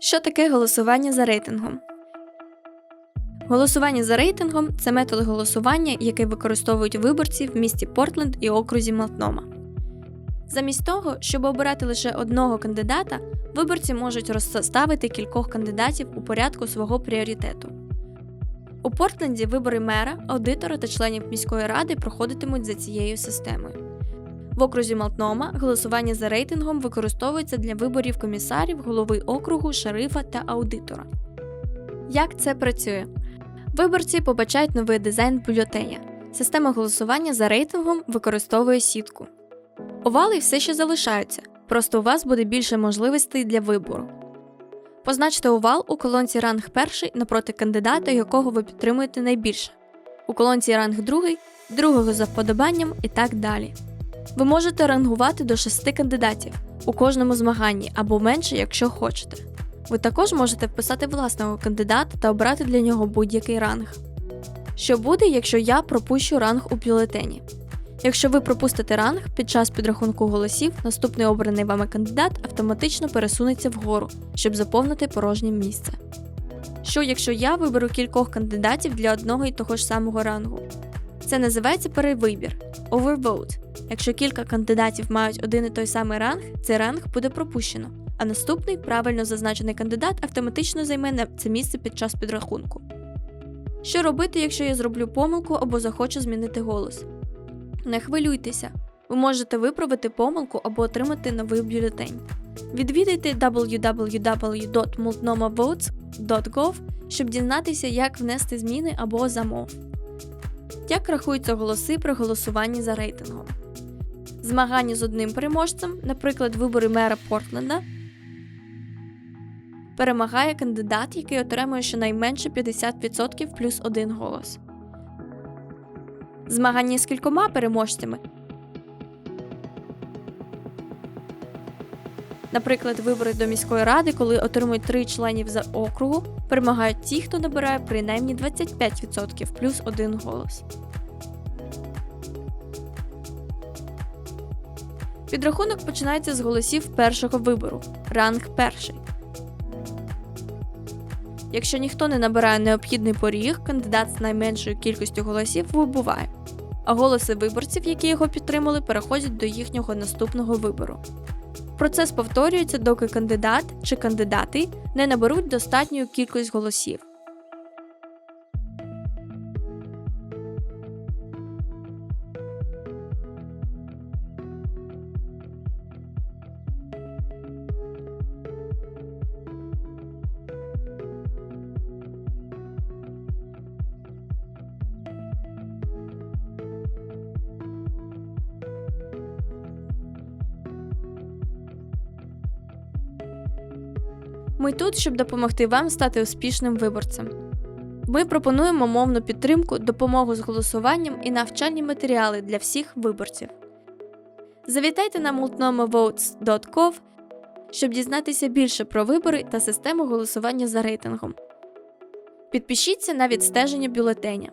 Що таке голосування за рейтингом? Голосування за рейтингом це метод голосування, який використовують виборці в місті Портленд і окрузі Малтнома. Замість того, щоб обирати лише одного кандидата, виборці можуть розставити кількох кандидатів у порядку свого пріоритету. У Портленді вибори мера, аудитора та членів міської ради проходитимуть за цією системою. В окрузі Малтнома голосування за рейтингом використовується для виборів комісарів, голови округу, шерифа та аудитора. Як це працює? Виборці побачають новий дизайн бюлетеня. Система голосування за рейтингом використовує сітку. Овали все ще залишаються, просто у вас буде більше можливостей для вибору. Позначте овал у колонці ранг 1 напроти кандидата, якого ви підтримуєте найбільше, у колонці ранг 2, другого за вподобанням і так далі. Ви можете рангувати до 6 кандидатів у кожному змаганні або менше, якщо хочете. Ви також можете вписати власного кандидата та обрати для нього будь-який ранг. Що буде, якщо я пропущу ранг у бюлетені? Якщо ви пропустите ранг під час підрахунку голосів, наступний обраний вами кандидат автоматично пересунеться вгору, щоб заповнити порожнє місце. Що якщо я виберу кількох кандидатів для одного і того ж самого рангу? Це називається перевибір overvote. Якщо кілька кандидатів мають один і той самий ранг, цей ранг буде пропущено, а наступний правильно зазначений кандидат автоматично займе це місце під час підрахунку. Що робити, якщо я зроблю помилку або захочу змінити голос? Не хвилюйтеся, ви можете виправити помилку або отримати новий бюлетень. Відвідайте www.multnomavotes.gov, щоб дізнатися, як внести зміни або замов. Як рахуються голоси при голосуванні за рейтингом? Змагання з одним переможцем, наприклад, вибори мера Портленда, перемагає кандидат, який отримує щонайменше 50% плюс один голос. Змагання з кількома переможцями. Наприклад, вибори до міської ради, коли отримують три членів за округу, перемагають ті, хто набирає принаймні 25% плюс один голос. Підрахунок починається з голосів першого вибору ранг перший. Якщо ніхто не набирає необхідний поріг, кандидат з найменшою кількістю голосів вибуває, а голоси виборців, які його підтримали, переходять до їхнього наступного вибору. Процес повторюється, доки кандидат чи кандидати не наберуть достатню кількість голосів. Ми тут, щоб допомогти вам стати успішним виборцем. Ми пропонуємо мовну підтримку, допомогу з голосуванням і навчальні матеріали для всіх виборців. Завітайте на multnomavotes.gov, щоб дізнатися більше про вибори та систему голосування за рейтингом. Підпишіться на відстеження бюлетеня.